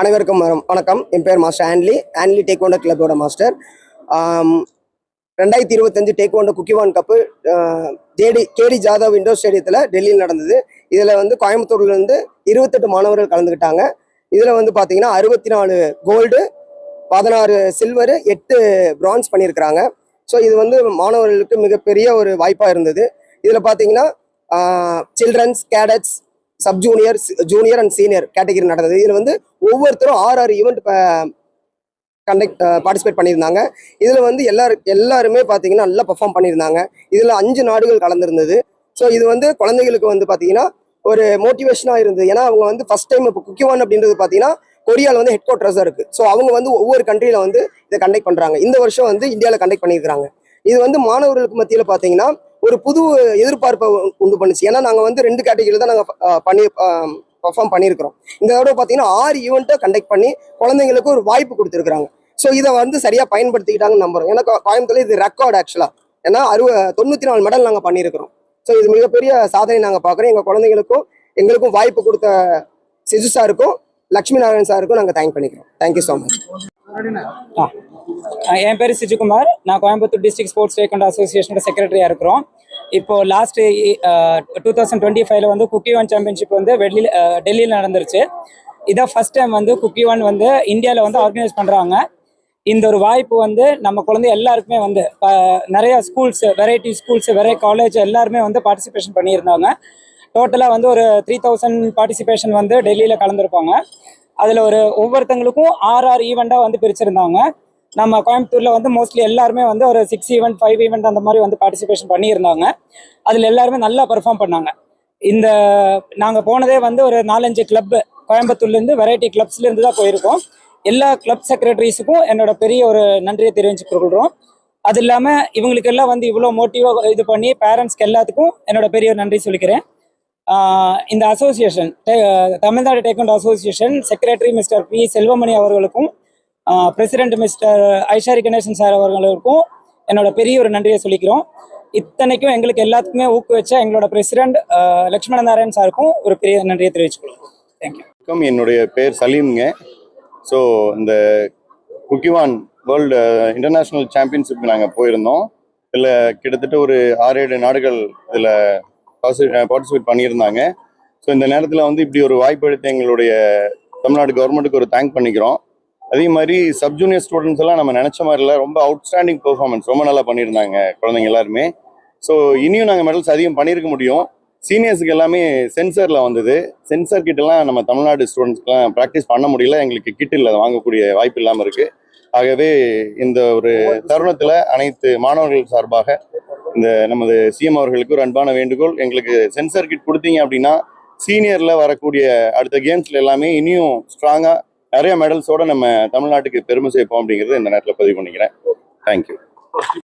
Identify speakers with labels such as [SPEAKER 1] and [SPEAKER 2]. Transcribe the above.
[SPEAKER 1] அனைவருக்கும் வணக்கம். என் பேர் மாஸ்டர் ஆன்லி. ஆன்லி டேக்வாண்டோ கிளப்போட மாஸ்டர். ரெண்டாயிரத்தி இருபத்தஞ்சு taekwondo Kukkiwon cup JD KD Jadhav indoor ஸ்டேடியத்தில் டெல்லியில் நடந்தது. இதில் வந்து கோயம்புத்தூர்லேருந்து இருபத்தெட்டு மாணவர்கள் கலந்துக்கிட்டாங்க இதில் வந்து பார்த்தீங்கன்னா அறுபத்தி நாலு கோல்டு பதினாறு சில்வரு எட்டு பிரான்ஸ் பண்ணியிருக்கிறாங்க. ஸோ இது வந்து மாணவர்களுக்கு மிகப்பெரிய ஒரு வாய்ப்பாக இருந்தது. இதில் பார்த்தீங்கன்னா children's cadets sub junior junior and senior category நடந்தது. இதில் வந்து ஒவ்வொருத்தரும் ஆறு ஆறு ஈவெண்ட் கண்டக்ட் பார்ட்டிசிபேட் பண்ணியிருந்தாங்க. இதில் வந்து எல்லாரு எல்லாருமே பார்த்தீங்கன்னா நல்லா பர்ஃபார்ம் பண்ணியிருந்தாங்க. இதில் அஞ்சு நாடுகள் கலந்துருந்தது. ஸோ இது வந்து குழந்தைகளுக்கு வந்து பார்த்தீங்கன்னா ஒரு மோட்டிவேஷனாக இருந்தது. ஏன்னா அவங்க வந்து ஃபஸ்ட் டைம் இப்போ குக்கிவான் அப்படின்றது பார்த்தீங்கன்னா கொரியாவில் வந்து ஹெட் குவார்ட்டர்ஸாக இருக்குது ஸோ அவங்க வந்து ஒவ்வொரு கண்ட்ரியில் வந்து இதை கண்டக்ட் பண்ணுறாங்க இந்த வருஷம் வந்து இந்தியாவில் கண்டக்ட் பண்ணியிருக்காங்க இது வந்து மாணவர்களுக்கு மத்தியில் பார்த்தீங்கன்னா ஒரு புது எதிர்பார்ப்பை உண்டு பண்ணுச்சு. ஏன்னா நாங்கள் வந்து ரெண்டு கேட்டகரியில் தான் நாங்கள் பண்ணி பர்ஃபார்ம் பண்ணியிருக்கிறோம். இந்த தடவை பார்த்தீங்கன்னா ஆறு ஈவெண்ட்டை கண்டக்ட் பண்ணி குழந்தைங்களுக்கு ஒரு வாய்ப்பு கொடுத்துருக்குறாங்க. ஸோ இதை வந்து சரியாக பயன்படுத்திக்கிட்டாங்கன்னு நம்புறோம். ஏன்னா கோயம்புத்தூர் கோயம்புத்தூர்ல இது ரெக்கார்டு ஆக்சுவலாக ஏன்னா அறுவ தொண்ணூற்றி நாலு மெடல் நாங்கள் பண்ணியிருக்கிறோம். ஸோ இது மிகப்பெரிய சாதனை நாங்கள் பார்க்குறோம் எங்கள் குழந்தைங்களுக்கும் எங்களுக்கும் வாய்ப்பு கொடுத்த சிஜு சாருக்கும் லக்ஷ்மி நாராயண் சாருக்கும் நாங்கள் தேங்க் பண்ணிக்கிறோம். Thank you so much
[SPEAKER 2] ah. என் பேர் சிஜுகுமார். நான் கோயம்புத்தூர் டிஸ்ட்ரிக் ஸ்போர்ட்ஸ் டேக்கண்ட் அசோசியேஷனோட செக்ரட்டரியாக இருக்கிறோம். இப்போ லாஸ்ட் டூ தௌசண்ட் டுவெண்ட்டி ஃபைவ்ல வந்து குக்கி ஒன் சாம்பியன்ஷிப் வந்து வெளியில் டெல்லியில் நடந்துருச்சு. இதான் ஃபஸ்ட் டைம் வந்து குக்கி ஒன் வந்து இந்தியாவில் வந்து ஆர்கனைஸ் பண்ணுறாங்க இந்த ஒரு வாய்ப்பு வந்து நம்ம குழந்தை எல்லாருக்குமே வந்து நிறையா நிறைய ஸ்கூல்ஸ் வெரைட்டி ஸ்கூல்ஸ் வெரை காலேஜ் எல்லாருமே வந்து பார்ட்டிசிபேஷன் பண்ணியிருந்தாங்க. டோட்டலாக வந்து ஒரு த்ரீ தௌசண்ட் பார்ட்டிசிபேஷன் வந்து டெல்லியில் கலந்துருப்பாங்க. அதில் ஒரு ஒவ்வொருத்தங்களுக்கும் ஆறு ஆறு ஈவெண்ட்டாக வந்து பிரிச்சிருந்தாங்க. நம்ம கோயம்புத்தூரில் வந்து மோஸ்ட்லி எல்லாருமே வந்து ஒரு சிக்ஸ் ஈவெண்ட் ஃபைவ் ஈவெண்ட் அந்த மாதிரி வந்து பார்ட்டிசிபேஷன் பண்ணியிருந்தாங்க. அதில் எல்லாருமே நல்லா பெர்ஃபார்ம் பண்ணாங்க. இந்த நாங்கள் போனதே வந்து ஒரு நாலஞ்சு கிளப்பு கோயம்புத்தூர்லேருந்து வெரைட்டி கிளப்ஸ்லேருந்து தான் போயிருக்கோம். எல்லா கிளப் செக்ரட்டரிஸுக்கும் என்னோட பெரிய ஒரு நன்றியை தெரிவிச்சுக்கொள்கிறோம் அது இல்லாமல் இவங்களுக்கு எல்லாம் வந்து இவ்வளோ மோட்டிவாக இது பண்ணி பேரண்ட்ஸ்க்கு எல்லாத்துக்கும் என்னோட பெரிய ஒரு நன்றி சொல்லிக்கிறேன். இந்த association Tamil Nadu taekwondo association secretary mister P. Selvamani அவர்களுக்கும் president mister Ishari Ganesan sir அவர்களுக்கும் என்னோட பெரிய ஒரு நன்றியை சொல்லிக்கிறோம். இத்தனைக்கும் எங்களுக்கு எல்லாத்துக்குமே ஊக்குவிச்ச எங்களோட பிரசிடென்ட் லக்ஷ்மண நாராயண் சாருக்கும் ஒரு பெரிய நன்றியை தெரிவிச்சுக்கிறோம். தேங்க்யூ
[SPEAKER 3] என்னுடைய பேர் சலீம்ங்க. ஸோ இந்த குக்கிவான் வேர்ல்டு இன்டர்நேஷ்னல் சாம்பியன்ஷிப் நாங்கள் போயிருந்தோம். இதில் கிட்டத்தட்ட ஒரு ஆறு ஏழு நாடுகள் இதில் பார்ட்டிசிபேட் பண்ணியிருந்தாங்க. ஸோ இந்த நேரத்தில் வந்து இப்படி ஒரு வாய்ப்பு எடுத்து எங்களுடைய தமிழ்நாடு கவர்மெண்ட்டுக்கு ஒரு தேங்க் பண்ணிக்கிறோம். அதே மாதிரி சப்ஜூனியர் ஸ்டூடெண்ட்ஸ் எல்லாம் நம்ம நினச்ச மாதிரில ரொம்ப அவுட்ஸ்டாண்டிங் பெர்ஃபார்மன்ஸ் ரொம்ப நல்லா பண்ணியிருந்தாங்க குழந்தைங்க எல்லாருமே. ஸோ இனியும் நாங்கள் மெடல்ஸ் அதிகம் பண்ணியிருக்க முடியும். சீனியர்ஸுக்கு எல்லாமே சென்சரில் வந்தது. சென்சர் கிட்டலாம் நம்ம தமிழ்நாடு ஸ்டூடெண்ட்ஸ்க்குலாம் ப்ராக்டிஸ் பண்ண முடியல. எங்களுக்கு கிட் இல்லை. வாங்கக்கூடிய வாய்ப்பு இல்லாமல் இருக்குது ஆகவே இந்த ஒரு தருணத்தில் அனைத்து மாணவர்கள் சார்பாக இந்த நமது சிஎம் அவர்களுக்கு ஒரு அன்பான வேண்டுகோள். எங்களுக்கு சென்சர் கிட் கொடுத்தீங்க அப்படின்னா சீனியரில் வரக்கூடிய அடுத்த கேம்ஸில் எல்லாமே இனியும் ஸ்ட்ராங்காக நிறைய மெடல்ஸோட நம்ம தமிழ்நாட்டுக்கு பெருமை சேர்ப்போம் அப்படிங்கிறது இந்த நேரத்தில் பதிவு பண்ணிக்கிறேன். தேங்க்யூ